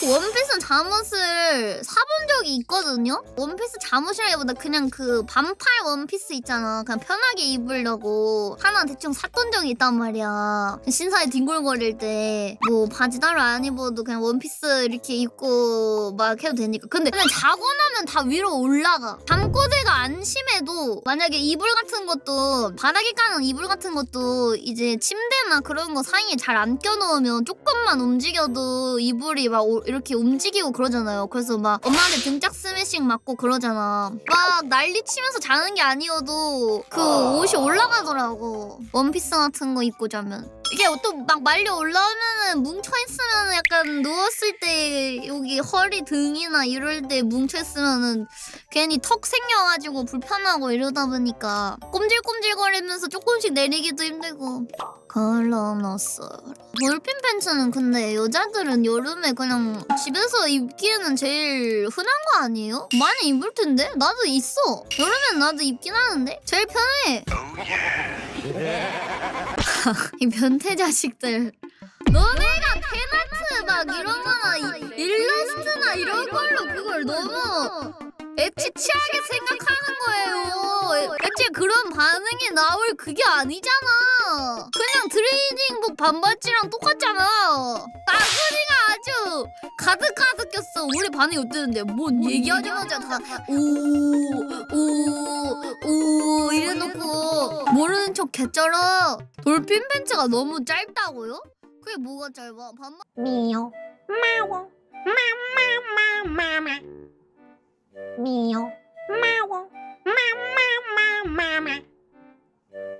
원피스 잠옷을 사본 적이 있거든요. 원피스 잠옷이라기보다 그냥 그 반팔 원피스 있잖아. 그냥 편하게 입으려고 하나 대충 샀던 적이 있단 말이야. 신사에 뒹굴거릴 때 뭐 바지 따로 안 입어도 그냥 원피스 이렇게 입고 막 해도 되니까. 근데 그냥 자고 나면 다 위로 올라가. 잠꼬대가 안 심해도 만약에 이불 같은 것도 바닥에 까는 이불 같은 것도 이제 침대나 그런 거 사이에 잘 안 껴놓으면 조금만 움직여도 이불이 막 오- 이렇게 움직이고 그러잖아요. 그래서 막 엄마한테 등짝 스매싱 맞고 그러잖아. 막 난리 치면서 자는 게 아니어도 그 옷이 올라가더라고. 원피스 같은 거 입고 자면. 이게 또 막 말려 올라오면은 뭉쳐 있으면 약간 누웠을 때 여기 허리 등이나 이럴 때 뭉쳐 있으면은 괜히 턱 생겨가지고 불편하고 이러다 보니까 꼼질꼼질거리면서 조금씩 내리기도 힘들고 걸러놨어. 볼핀 팬츠는 근데 여자들은 여름에 그냥 집에서 입기에는 제일 흔한 거 아니에요? 많이 입을 텐데? 나도 있어. 여름엔 나도 입긴 하는데 제일 편해. 이 변태 자식들. 너네가 테나트 막 이런 거나 이- 일러스트나 이런 걸로 그걸 너무 애치치하게 생각하는 거예요. 애초에 그런 반응이 나올 그게 아니잖아. 그냥 트레이닝복 반바지랑 똑같잖아. 나그리가 아주 가득가득 꼈어. 우리 반응이 어땠는데? 뭔 얘기하자마자 다 오, 오, 모르는 척 개쩔어. 돌핀 벤츠가 너무 짧다고요? 그게 뭐가 짧아? 반바 미요 마워 마마마마마 미요 마워 마마마마마